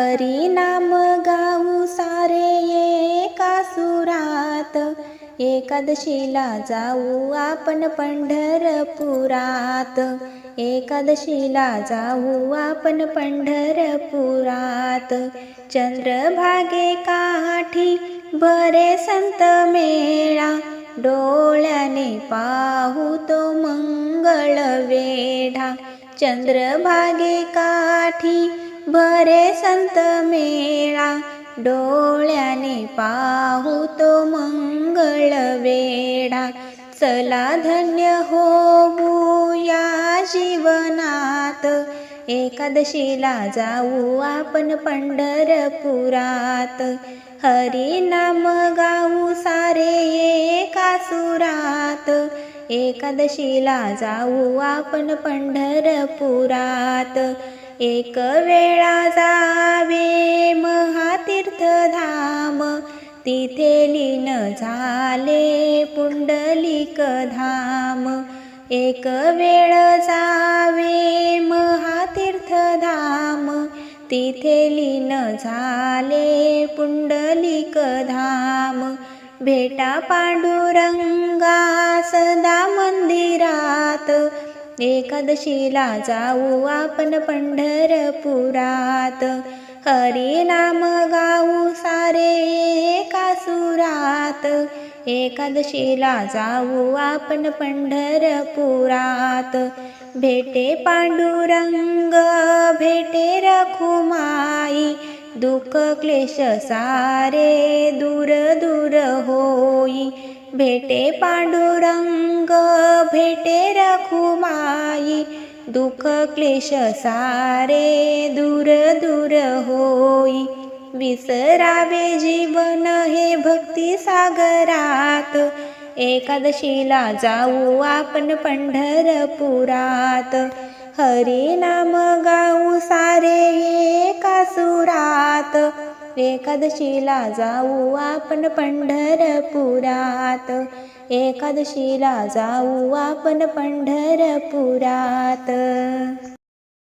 हरी नाम गाऊ सारे एका सुरात एकादशीला जाऊ आपण पंढरपुरात. एकादशीला जाऊ आपण पंढरपुरात. चंद्रभागे काठी बरे संत मेळा. डोळ्याने पाहू तो मंगळ वेढा. चंद्रभागे काठी बरे संत मेळा डोळ्याने पाहू तो मंगळ वेडा चला धन्य होऊ या जीवनात एकादशीला जाऊ आपण पंढरपुरात. हरी नाम गाऊ सारे एका सुरात एकादशीला जाऊ आपण पंढरपुरात. एक वेळा जावे महातीर्थधाम. तिथे लीन झाले पुंडलिक धाम. एक वेळ जावे महातीर्थधाम. तिथे लीन झाले पुंडलिक धाम. भेटा पांडुरंगा सदा मंदिरात. एकादशीला जाऊ आपण पंढरपुरात. हरी नाम गाऊ सारे एका सुरात. एकादशीला जाऊ आपण पंढरपुरात. भेटे पांडुरंग भेटे रखुमाई. दुःख क्लेश सारे दूर दूर होई. भेटे पांडुरंग भेटे रखुमाई दुःख क्लेश सारे दूर दूर होई. विसरावे जीवन हे भक्ती सागरात एकादशीला जाऊ आपण पंढरपुरात. हरी नाम गाऊ सारे एका सुरात एकादशीला जाऊ आपण पंढरपुरात. एकादशीला जाऊ आपण पंढरपुरात.